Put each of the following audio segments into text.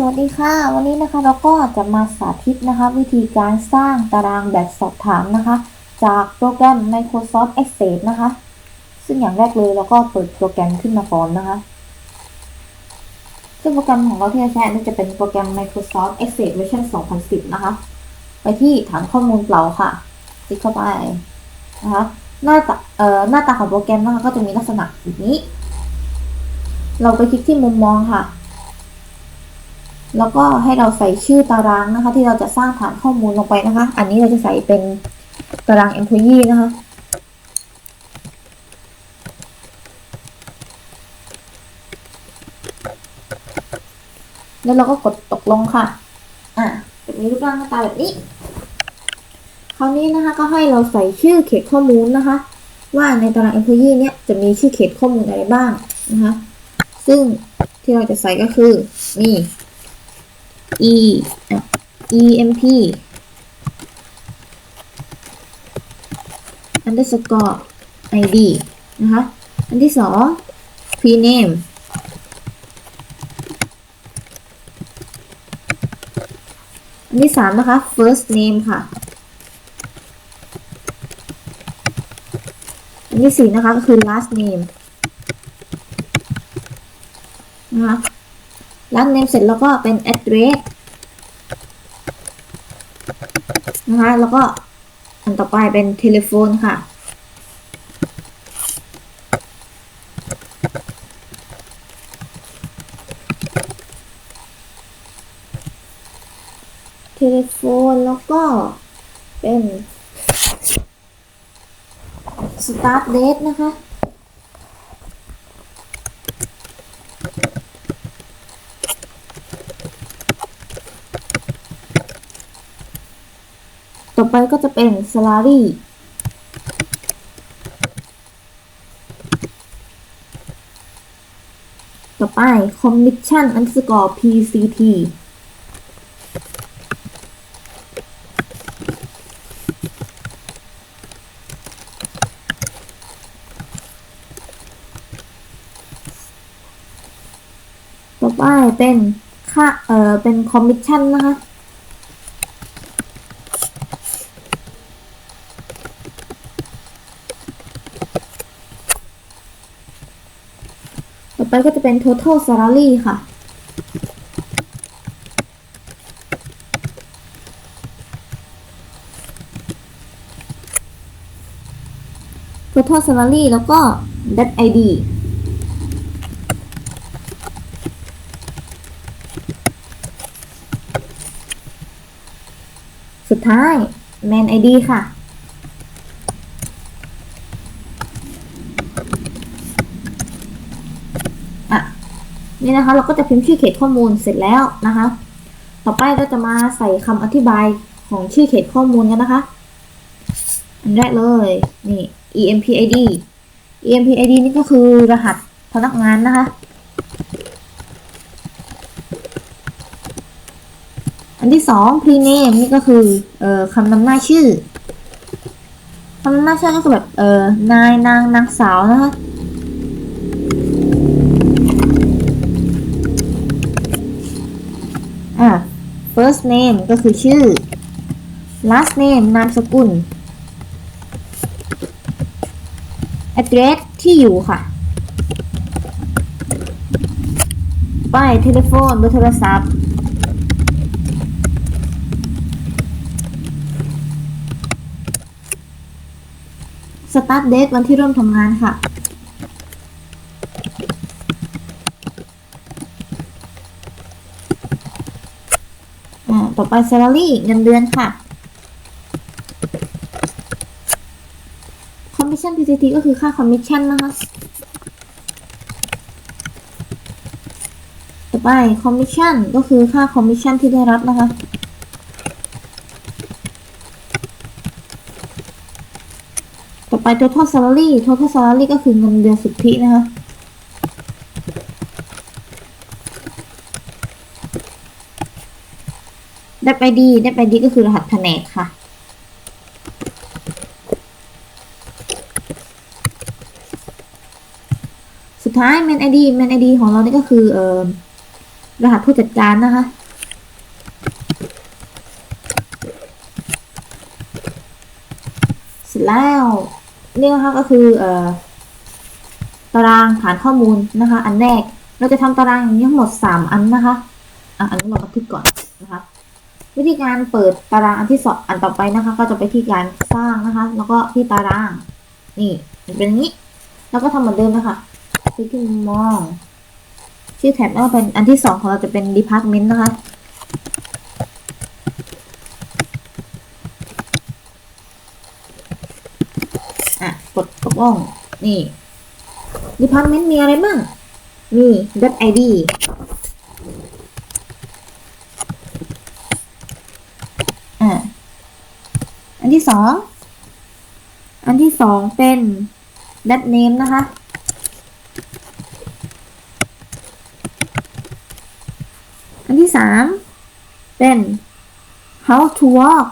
สวัสดีค่ะ วันนี้นะคะเราก็จะมาสาธิตนะคะ วิธีการสร้างตารางแบบสอบถามนะคะ จากโปรแกรม Microsoft Excel นะคะ ซึ่งอย่างแรกเลยเราก็เปิดโปรแกรมขึ้นมาก่อนนะคะ ซึ่งโปรแกรมของเราที่จะใช้นนี้จะเป็นโปรแกรม Microsoft Excel เวอร์ชัน2010 นะคะ ไปที่ฐานข้อมูลเปล่าค่ะคลิกเข้าไปนะคะหน้าตาเอ่อหน้าตาของโปรแกรมนะคะก็จะมีลักษณะแบบนี้ เราไปคลิกที่มุมมองค่ะ แล้วก็ให้เราใส่ชื่อตารางนะคะ ที่เราจะสร้างฐานข้อมูลลงไปนะคะ อันนี้เราจะใส่เป็นตาราง employee นะคะ แล้วเราก็กดตกลงค่ะ อะแบบนี้รูปร่างหน้าตาแบบนี้ คราวนี้นะคะก็ให้เราใส่ชื่อเขตข้อมูลนะคะ ว่าในตาราง employee เนี่ยจะมีชื่อเขตข้อมูลอะไรบ้างนะคะ ซึ่งที่เราจะใส่ก็คือนี่ e อะ emp underscore id นะคะ อันที่สอง prename อันที่สามนะคะ first name ค่ะ อันที่สี่นะคะก็คือ last name นะคะ last name เสร็จแล้วก็เป็น address นะคะแล้วก็อันต่อไปเป็น telephone ค่ะ เทเลโฟนแล้วก็เป็น start date นะคะ ต่อไปก็จะเป็น salary ต่อไป commission underscore pct ต่อไปเป็นค่า เอ่อ เป็น commission นะคะ ไปก็จะเป็น total salary ค่ะ total salary แล้วก็ that id สุดท้าย man id ค่ะ นี่นะคะ เราก็จะพิมพ์ชื่อเขตข้อมูลเสร็จแล้วนะคะ ต่อไปก็จะมาใส่คำอธิบายของชื่อเขตข้อมูลกันนะคะ อันแรกเลยนี่ EMPID EMPID นี่ก็คือรหัสพนักงานนะคะ อันที่สอง prename นี่ก็คือเอ่อคำนำหน้าชื่อคำนำหน้าชื่อก็คือแบบเอ่อนายนางนางสาวนะคะ อะ first name ก็คือชื่อ last name นามสกุล address ที่อยู่ค่ะไปเทเลโฟนเบอร์โทรศัพท์ start date วันที่เริ่มทำงานค่ะ ต่อไป salary เงินเดือนค่ะ commission PCT ก็คือค่า commission นะคะ ต่อไป commission ก็คือค่า commission ที่ได้รับนะคะต่อไป total salary total salary ก็คือเงินเดือนสุทธินะคะ ดับไอดีดับไอดีก็คือรหัสแผนกค่ะ สุดท้าย main id main id ของเรานี่ก็คือเอ่อรหัสผู้จัดการนะคะเสร็จแล้วนี่นะคะก็คือเอ่อตารางฐานข้อมูลนะคะ อันแรกเราจะทำตารางอย่างนี้ทั้งหมด 3 อันนะคะอะอันนี้เราบันทึกก่อนนะคะ วิธีการเปิดตารางอันที่สองอันต่อไปนะคะ ก็จะไปที่การสร้างนะคะ แล้วก็ที่ตาราง นี่เป็นอย่างนี้ แล้วก็ทำเหมือนเดิมนะคะคลิกที่มุมมอง ชื่อแท็บแล้วก็เป็นอันที่สองของเราจะเป็น department นะคะ อะ กดกดล่อง นี่ department มีอะไรบ้าง มี dot id อะ อั นที่สอง อันที่สองเป็น dot name นะคะ อันที่สามเป็น how to walk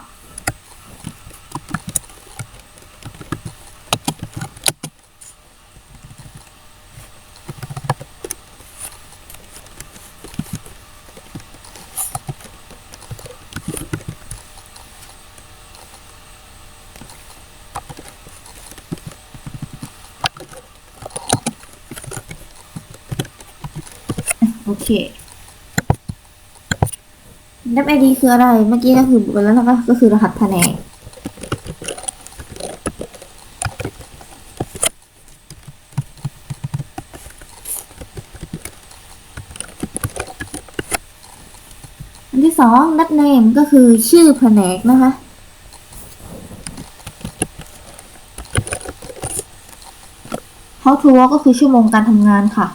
โอ เคดับไอดีคืออะไร เมื่อกี้ก็คือบอกแล้วนะคะก็คือรหัสแผนกอันที่สองนัดเนมก็คือชื่อแผนกนะคะ How to work ก็คือชั่วโมงการทำงานค่ะ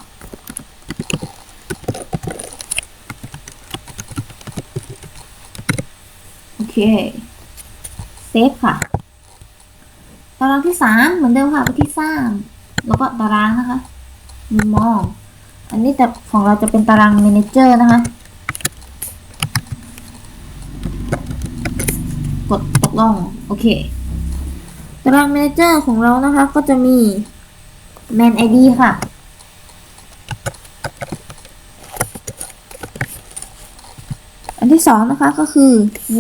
โอ เคเซฟค่ะ ตารางที่สามเหมือนเดิมค่ะไปที่สร้าง แล้วก็ตารางนะคะมุมมอง อันนี้แต่ของเราจะเป็นตาราง Manager นะคะ กดตกลงโอเค ตาราง Manager ของเรานะคะ ก็จะมี Man ID ค่ะ อัน ที่สองนะคะก็คือ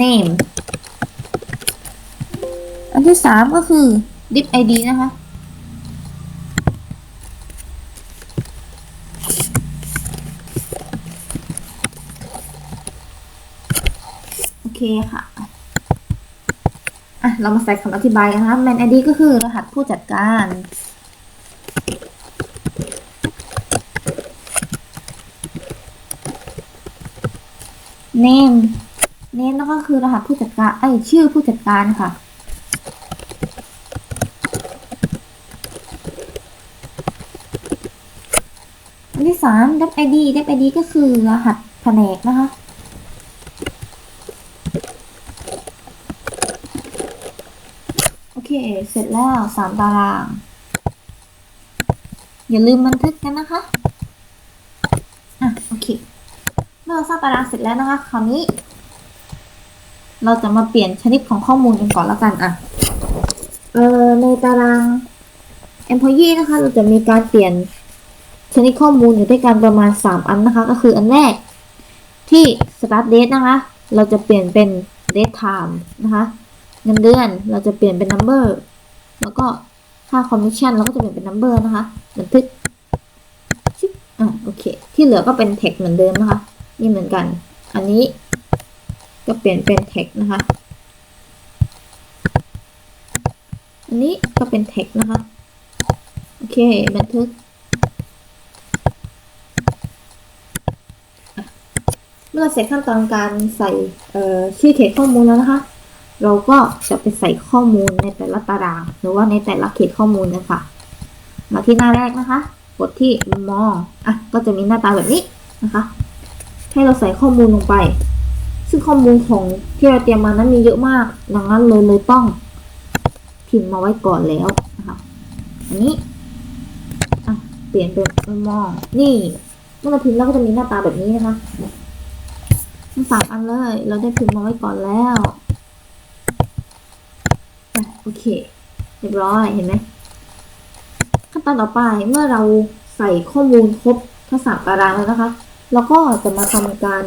name อันที่สามก็คือ div id นะคะ โอเคค่ะอะ เรามาใส่คำอธิบายกันนะคะ man id ก็คือรหัสผู้จัดการ name name แล้วก็คือรหัสผู้จัดการไอยชื่อผู้จัดการค่ะ อันที่สาม dep id dep id ก็คือรหัสแผนกนะคะโอเค เสร็จแล้วสามตาราง อย่าลืมบันทึกกันนะคะ โอเค เมื่ อเราสร้างตารางเสร็จแล้วนะคะ คราวนี้ เราจะมาเปลี่ยนชนิดของข้อมูลกันก่อนแล้วกันอะ เออในตาราง employee นะคะ เราจะมีการเปลี่ยนชนิดข้อมูลอยู่ด้วยกันประมาณ 3 อันนะคะ ก็คืออันแรกที่ start date นะคะ เราจะเปลี่ยนเป็น date time นะคะ เงินเดือนเราจะเปลี่ยนเป็น number แล้วก็ค่า commission เราก็จะเปลี่ยนเป็น number นะคะบันทึกอะโอเค ที่เหลือก็เป็น text เหมือนเดิมนะคะ นี่เหมือนกัน อันนี้ก็เปลี่ยนเป็น text นะคะ อันนี้ก็เป็น text นะคะ โอเค บันทึก เมื่อเสร็จขั้นตอนการใส่ชื่อเขตข้อมูลแล้วนะคะ เราก็จะไปใส่ข้อมูลในแต่ละตาราง หรือว่าในแต่ละเขตข้อมูลนะคะ มาที่หน้าแรกนะคะ กดที่มองอะ ก็จะมีหน้าตาแบบนี้นะคะ ให้เราใส่ข้อมูลลงไป ซึ่งข้อมูลของที่เราเตรียมมานั้นมีเยอะมาก ดังนั้นเลยเลยต้องพิมพ์มาไว้ก่อนแล้วนะคะอันนี้เปลี่ยนเป็นมองนี่เมื่อเราพิมพ์แล้วก็จะมีหน้าตาแบบนี้นะคะทั้งสามอันเลย เราได้พิมพ์มาไว้ก่อนแล้วโอเค เรียบร้อยเห็นไหมขั้นตอนต่อไปเมื่อเราใส่ข้อมูลครบทั้งสามตารางแล้วนะคะ แล้วก็จะมาทำการ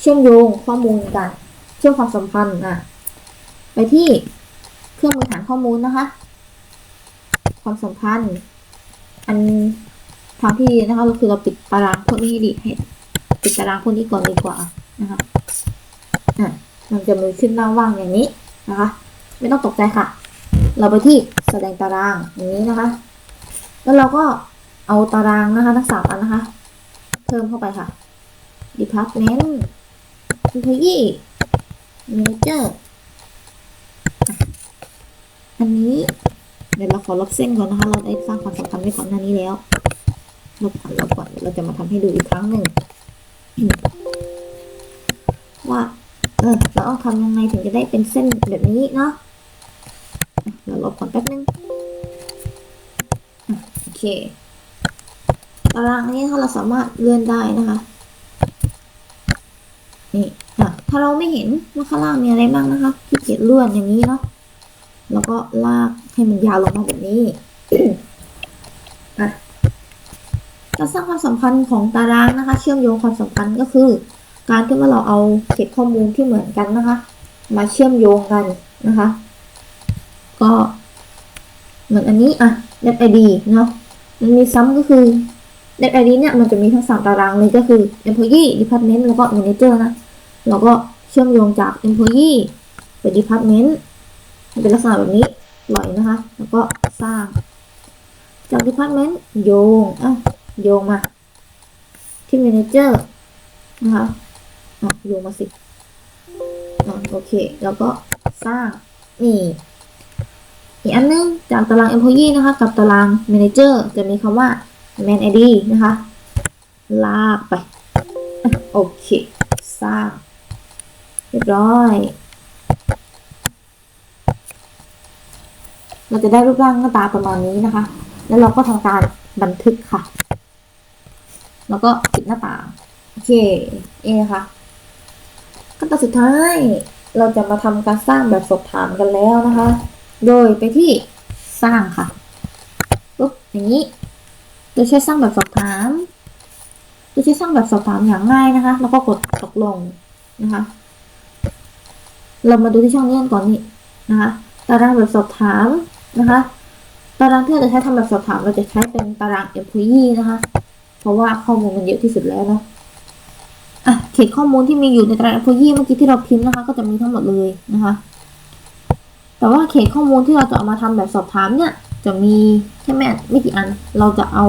เชื่อมโยงข้อมูลกัน เชื่อมความสัมพันธ์อะไปที่เครื่องมือฐานข้อมูลนะคะ ความสัมพันธ์ อันทางที่นะคะก็คือเราปิดตารางพวกนี้ให้ดีให้ปิดตารางพวกนี้ก่อนดีกว่านะคะอะมันจะมีขึ้นหน้าว่างอย่างนี้นะคะ ไม่ต้องตกใจค่ะ เราไปที่แสดงตารางอย่างนี้นะคะ แล้วเราก็เอาตารางนะคะทั้งสามอันนะคะ เพิ่มเข้าไปค่ะ department employee manager อันนี้ เดี๋ยวเราขอลบเส้นก่อนนะคะ เราได้สร้างความสัมพันธ์ไว้ก่อนหน้านี้แล้ว ลบก่อนลบก่อน เราจะมาทำให้ดูอีกครั้งหนึ่ง ว่า เออ เราต้องทำยังไงถึงจะได้เป็นเส้นแบบนี้เนาะเราลบก่อนแป๊บนึง โอเค ตารางนี้ค่ะเราสามารถเลื่อนได้นะคะ นี่อะถ้าเราไม่เห็นว่าข้างล่างมีอะไรบ้างนะคะที่เกียจเลื่อนอย่างนี้เนาะ แล้วก็ลากให้มันยาวลงมาแบบนี้อะการสร้างความสัมพันธ์ของตารางนะคะ เชื่อมโยงความสัมพันธ์ก็คือ การที่ว่าเราเอาเขตข้อมูลที่เหมือนกันนะคะ มาเชื่อมโยงกันนะคะ ก็เหมือนอันนี้อะ net id เนาะมันมีซ้ำก็คือ net id เนี่ยมันจะมีทั้งสามตารางเลยก็คือ employee department แล้วก็ manager นะเราก็เชื่อมโยงจาก employee ไป department เป็นลักษณะแบบนี้ปล่อยนะคะ แล้วก็สร้าง จาก department โยงอะโยงมา ที่ manager นะคะอะโยงมาสิอะโอเค แล้วก็สร้างนี่อีกอันนึงจากตาราง employee นะคะ กับตาราง manager จะมีคำว่า man id นะคะ ลากไป โอเค สร้าง เรียบร้อย เราจะได้รูปร่างหน้าตาประมาณนี้นะคะ แล้วเราก็ทำการบันทึกค่ะ แล้วก็ปิดหน้าต่าง โอเค เอค่ะขั้นตอนสุดท้ายเราจะมาทำการสร้างแบบสอบถามกันแล้วนะคะ โดยไปที่สร้างค่ะปุ๊บอย่างนี้ โดยใช้สร้างแบบสอบถามโดยใช้สร้างแบบสอบถามอย่างง่ายนะคะ แล้วก็กดตกลงนะคะ เรามาดูที่ช่องนี้กันก่อนนี่นะคะ ตารางแบบสอบถามนะคะ ตารางที่เราจะใช้ทำแบบสอบถาม เราจะใช้เป็นตาราง employee นะคะ เพราะว่าข้อมูลมันเยอะที่สุดแล้วนะอะเขตข้อมูลที่มีอยู่ในตาราง employee เมื่อกี้ที่เราพิมพ์นะคะ ก็จะมีทั้งหมดเลยนะคะ แต่ว่าเขตข้อมูลที่เราจะเอามาทำแบบสอบถามเนี่ย จะมีแค่ไม่ไม่กี่อัน เราจะเอา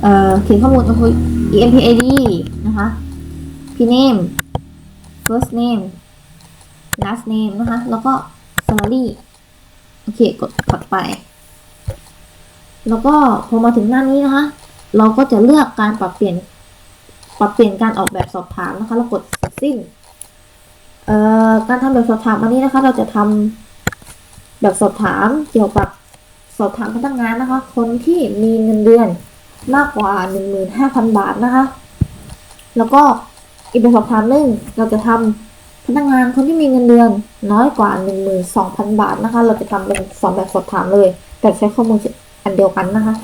เอ่อเขตข้อมูล employee id นะคะ pname first name last name นะคะ แล้วก็ salary โอเค กดถัดไป แล้วก็พอมาถึงหน้านี้นะคะ เราก็จะเลือกการปรับเปลี่ยน ปรับเปลี่ยนการออกแบบสอบถามนะคะแล้วกดสิ้นการทำแบบสอบถามอันนี้นะคะ เราจะทำแบบสอบถามเกี่ยวกับ สอบถามพนักงานนะคะ คนที่มีเงินเดือนมากกว่า 15,000 บาทนะคะ แล้วก็อีกแบบสอบถามหนึ่งเราจะทำพนักงานคนที่มีเงินเดือนน้อยกว่า 12,000 บาทนะคะ เราจะทำเป็นสองแบบสอบถามเลย แต่ใช้ข้อมูลอันเดียวกันนะคะ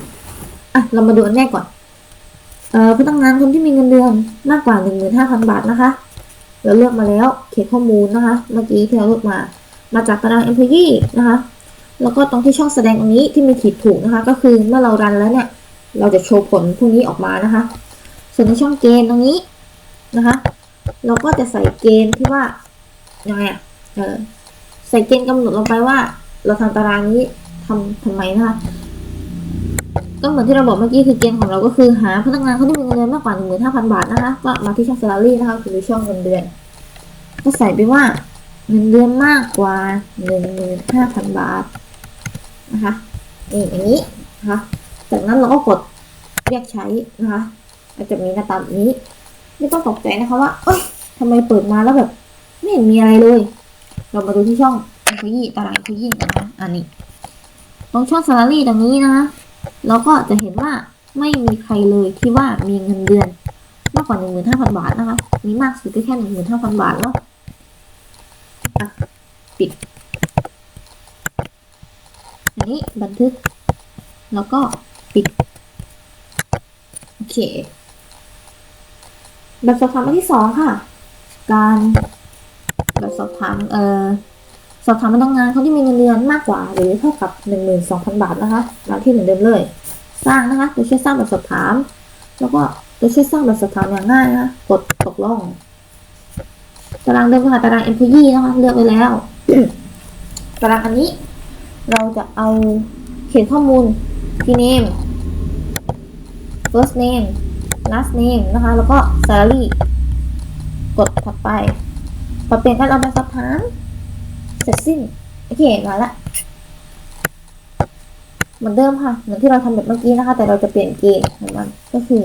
อะเรามาดูอันแรกก่อนเอ่อพนักงานคนที่มีเงินเดือนมากกว่า 15,000 บาทนะคะ เราเลือกมาแล้วเขตข้อมูลนะคะ เมื่อกี้ที่เราเลือกมา มาจากตาราง employee นะคะ แล้วก็ตรงที่ช่องแสดงตรงนี้ที่มีขีดถูกนะคะ ก็คือเมื่อเรารันแล้วเนี่ย เราจะโชว์ผลพวกนี้ออกมานะคะ ส่วนในช่องเกณฑ์ตรงนี้นะคะ เราก็จะใส่เกณฑ์ที่ว่ายังไงอะเออใส่เกณฑ์กำหนดลงไปว่า เราทำตารางนี้ทำทำไมนะคะก็เหมือนที่เราบอกเมื่อกี้คือเกณฑ์ของเราก็คือหาพนักงานคนที่มีเงินเดือนมากกว่า 15,000 บาทนะคะ ก็มาที่ช่อง salary นะคะคือช่องเงินเดือน ก็ใส่ไปว่าเงินเดือนมากกว่า 15,000 บาท นะคะนี่อย่างนี้นะคะจากนั้นเราก็กดเรียกใช้นะคะก็จะมีหน้าตาแบบนี้ ไม่ต้องตกใจนะคะว่าเอ้ยทำไมเปิดมาแล้วแบบไม่เห็นมีอะไรเลย เรามาดูที่ช่อง employee ตาราง employee กันนะอันนี้ ตรงช่อง salary ตรงนี้นะคะเราก็จะเห็นว่าไม่มีใครเลยที่ว่ามีเงินเดือน มากกว่า 15,000 บาทนะคะ มีมากสุดก็แค่ 15,000 บาทแล้วอะปิด อั นี้บันทึก แล้วก็ปิด โอเคแบบสอบถามอันที่สองค่ะ การแบบสอบถามเอ่อสอบถามพนักงานคนที่มีเงินเดือนมากกว่า หรือเท่ากับหนึ่งหมื่นสองพันบาทนะคะมาที่เหมือนเดิมเลย สร้างนะคะโดยใช้สร้างแบบสอบถาม แล้วก็โดยใช้สร้างแบบสอบถามอย่างง่ายนะคะกดตกลงตารางเดิมค่ะตาราง employee นะคะเลือกไว้แล้ว ตารางอันนี้ เราจะเอาเขียนข้อมูล key name first name last name นะคะ แล้วก็ salary กดถัดไปปรับเปลี่ยนการเอาแบบสอบถามเสร็จสิ้น โอเคมาละเหมือนเดิมค่ะ เหมือนที่เราทำแบบเมื่อกี้นะคะ แต่เราจะเปลี่ยนเกณฑ์ของมันก็คือ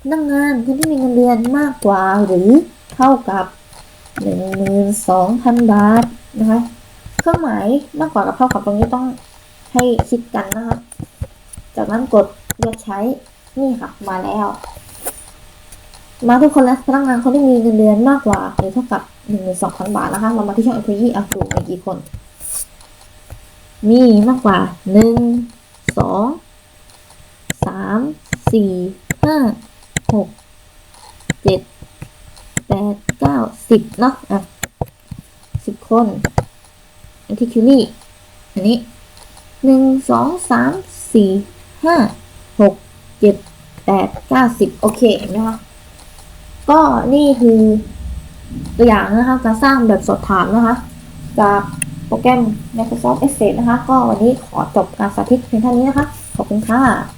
พนักงานคนที่มีเงินเดือนมากกว่าหรือเท่ากับหนึ่งหมื่นสองพันบาทนะคะ เครื่องหมายมากกว่ากับเท่ากับตรงนี้ต้องให้คิดกันนะคะ จากนั้นกดเลือกใช้นี่ค่ะ มาแล้ว มาทุกคนแล้วพนักงานคนที่มีเงินเดือนมากกว่าหรือเท่ากับหนึ่งหมื่นสองพันบาทนะคะ เรามาที่ช่อง employee อะดูมีกี่คน มีมากกว่าหนึ่งสองสามสี่ห้าหกเจ็ดแปดเก้าสิบเนาะอะสิบคน อันที่คิวรี่ อันนี้หนึ่งสองสามสี่ห้าหกเจ็ดแปดเก้าสิบโอเคเห็นะคะก็นี่คือตัวอย่างนะคะการสร้างแบบสอบถามนะคะ จากโปรแกรม Microsoft Excel นะคะ ก็วันนี้ขอจบการสาธิตเพียงเท่านี้นะคะ ขอบคุณค่ะ